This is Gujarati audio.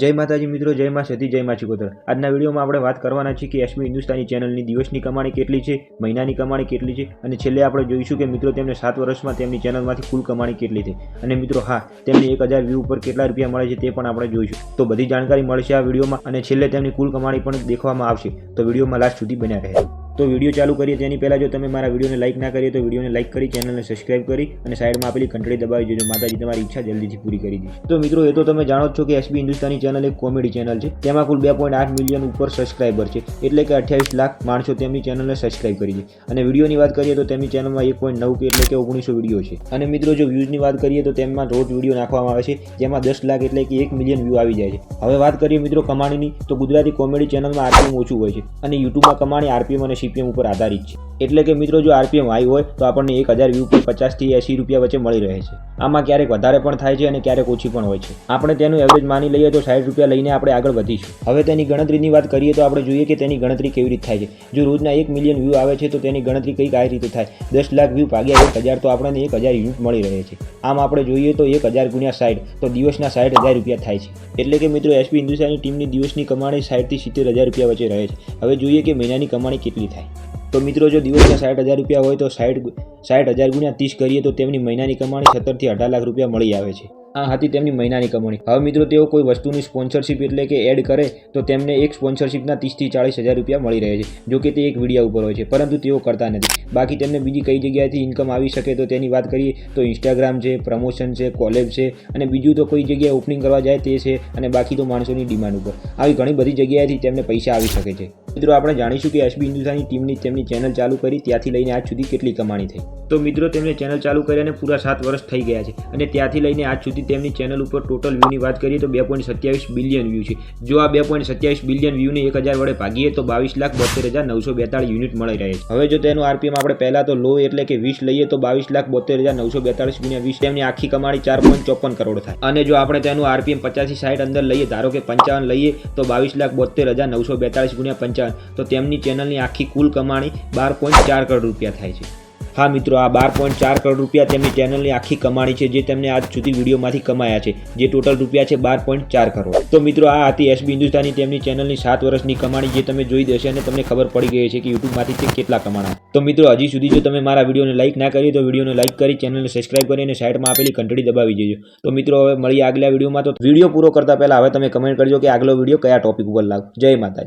જય માતાજી મિત્રો, જય મા સતી, જય મા ચિકોતર આજના વિડીયોમાં આપણે વાત કરવાના છીએ કે એસબી હિન્દુસ્તાની ચેનલની દિવસની કમાણી કેટલી છે, મહિનાની કમાણી કેટલી છે, અને છેલ્લે આપણે જોઈશું કે મિત્રો તેમને સાત વર્ષમાં તેમની ચેનલમાંથી કુલ કમાણી કેટલી થઈ અને મિત્રો, હા, તેમને એક હજાર વ્યૂ ઉપર કેટલા રૂપિયા મળે છે તે પણ આપણે જોઈશું. તો બધી જાણકારી મળશે આ વિડીયોમાં, અને છેલ્લે તેમની કુલ કમાણી પણ દેખવામાં આવશે. તો વિડીયોમાં લાસ્ટ સુધી બન્યા રહે તો વીડિયો ચાલુ કરીએ તેની પહેલાં જો તમે મારા વિડીયોને લાઇક ના કરીએ તો વિડીયોને લાઇક કરી ચેનલને સબસ્ક્રાઇબ કરી અને સાઈડમાં આપેલી ઘંટડી દબાવી દેજો. માતાજી, તમારી ઈચ્છા જલ્દીથી પૂરી કરી દીધી તો મિત્રો, એ તો તમે જાણો છો કે એસબી હિન્દુસ્તાની ચેનલ એક કોમેડી ચેનલ છે. તેમાં કુલ બે પોઈન્ટ આઠ મિલિયન ઉપર સબસ્ક્રાઇબર છે. એટલે કે અઠ્યાવીસ લાખ માણસો તેમની ચેનલને સબસ્ક્રાઇબ કરી છે. અને વિડીયોની વાત કરીએ તો તેમની ચેનલમાં એક પોઈન્ટ નવ એટલે કે ઓગણીસો વીડિયો છે. અને મિત્રો, જો વ્યૂઝની વાત કરીએ તો તેમાં રોજ વીડિયો નાખવામાં આવે છે. જેમાં દસ લાખ એટલે કે એક મિલિયન વ્યૂ આવી જાય છે. હવે વાત કરીએ મિત્રો કમાણીની, તો ગુજરાતી કોમેડી ચેનલમાં આરપીએમ ઓછું હોય છે. અને યુટ્યુબમાં કમાણી આરપીએમ અને સીપીએમ ઉપર આધારિત છે. એટલે કે મિત્રો, જો આરપીએમ હાઈ હોય, તો આપણને એક હજાર વ્યૂ પર પચાસથી એંસી રૂપિયા વચ્ચે મળી રહે છે. આમાં ક્યારેક વધારે પણ થાય છે અને ક્યારેક ઓછી પણ હોય છે. આપણે તેનું એવરેજ માની લઈએ તો સાઠ રૂપિયા લઈને આપણે આગળ વધીશું. હવે તેની ગણતરીની વાત કરીએ તો આપણે જોઈએ કે તેની ગણતરી કેવી રીતે થાય છે. જો રોજના એક મિલિયન વ્યૂ આવે છે, તો તેની ગણતરી કંઈક આ રીતે થાય? દસ લાખ વ્યૂ ભાગ્યા એક હજાર, તો આપણને એક હજાર યુનિટ મળી રહે છે. આમ આપણે જોઈએ તો એક હજાર ગુણ્યા સાઠ તો દિવસના સાઠ હજાર રૂપિયા થાય છે. એટલે કે મિત્રો એસપી હિન્દુસ્તાની ટીમની દિવસની કમાણી સાઠથી સિત્તેર હજાર રૂપિયા વચ્ચે રહે છે. હવે જોઈએ કે મહિનાની કમાણી કેટલી થાય તો મિત્રો, જો દિવસના સાઠ હજાર રૂપિયા હોય તો સાઠ સાઠ હજાર ગુણ્યા ત્રીસ કરીએ તો તેમની મહિનાની કમાણી સત્તરથી અઢાર લાખ રૂપિયા મળી આવે છે. આ હતી તેમની મહિનાની કમાણી. હવે મિત્રો, તેઓ કોઈ વસ્તુની સ્પોન્સરશિપ એટલે કે એડ કરે તો તેમને એક સ્પોન્સરશિપના ત્રીસથી ચાળીસ હજાર રૂપિયા મળી રહે છે, જો કે તે એક વિડીયા ઉપર હોય છે, પરંતુ તેઓ કરતા નથી. બાકી તેમને બીજી કઈ જગ્યાએથી ઇન્કમ આવી શકે તો તેની વાત કરીએ તો ઇન્સ્ટાગ્રામ છે પ્રમોશન છે કોલેબ છે, અને બીજું તો કોઈ જગ્યાએ ઓપનિંગ કરવા જાય તે છે, અને બાકી તો માણસોની ડિમાન્ડ ઉપર. આવી ઘણી બધી જગ્યાએથી તેમને પૈસા આવી શકે છે. મિત્રો, આપણે જાણીશું કે એસબી હિન્દુસ્તાની ટીમની તેમની ચેનલ ચાલુ કરી, ત્યાંથી લઈને આજ સુધી કેટલી કમાણી થઈ. તો મિત્રો તેમને ચેનલ ચાલુ કર્યાને પૂરા સાત વર્ષ થઈ ગયા છે અને ત્યાંથી લઈને આજ સુધી તેમની ચેનલ ઉપર ટોટલ વ્યૂની વાત કરીએ તો બે પોઈન્ટ સત્યાવીસ બિલિયન વ્યૂ છે. જો આ બે પોઈન્ટ સત્યાવીસ બિલિયન વ્યૂને એક હજાર વડે ભાગીએ તો બાવીસ લાખ બોતેર હજાર નવસો બેતાળીસ યુનિટ મળી રહે છે. હવે જો તેનું આરપીએમ આપણે પહેલાં તો લો એટલે કે વીસ લઈએ તો બાવીસ લાખ બોતેર હજાર નવસો બેતાળીસ ગુણ્યા વીસ, તેમની આખી કમાણી ચાર પોઈન્ટ ચોપન કરોડ થાય. અને જો આપણે તેનું આરપીએમ પચાસથી સાઠ અંદર લઈએ, ધારો કે પંચાવન લઈએ, તો બાવીસ લાખ બોતેર હજાર નવસો બેતાળીસ ગુણ્યા પંચાવન. તો તેમની ચેનલની આખી કુલ કમાણી બાર પોઈન્ટ ચાર કરોડ રૂપિયા થાય છે. હા, મિત્રો, આ બાર પોઈન્ટ ચાર કરોડ રૂપિયા તેમની ચેનલની આખી કમાણી છે, જે તેમને આજ સુધી વિડીયોમાંથી કમાયા છે, જે ટોટલ રૂપિયા છે બાર પોઈન્ટ ચાર કરોડ. તો મિત્રો, આ હતી એસબી હિન્દુસ્તાની તેમની ચેનલની સાત વર્ષની કમાણી, જે તમે જોઈ દેશે અને તમને ખબર પડી ગઈ છે કે યુટ્યુબમાંથી તે કેટલા કમાણા. તો મિત્રો, હજી સુધી જો તમે મારા વિડીયોને લાઇક ના કરી તો વિડીયોને લાઇક કરી, ચેનલને સબસ્ક્રાઇબ કરી અને સાઈડમાં આપેલી ઘંટડી દબાવી દેજો. તો મિત્રો, હવે મળીએ આગલા વિડીયોમાં. તો વીડિયો પૂરો કરતા પહેલા હવે તમે કમેન્ટ કરજો કે આગલો વીડિયો કયા ટોપિક ઉપર લાવ જય માતાજી.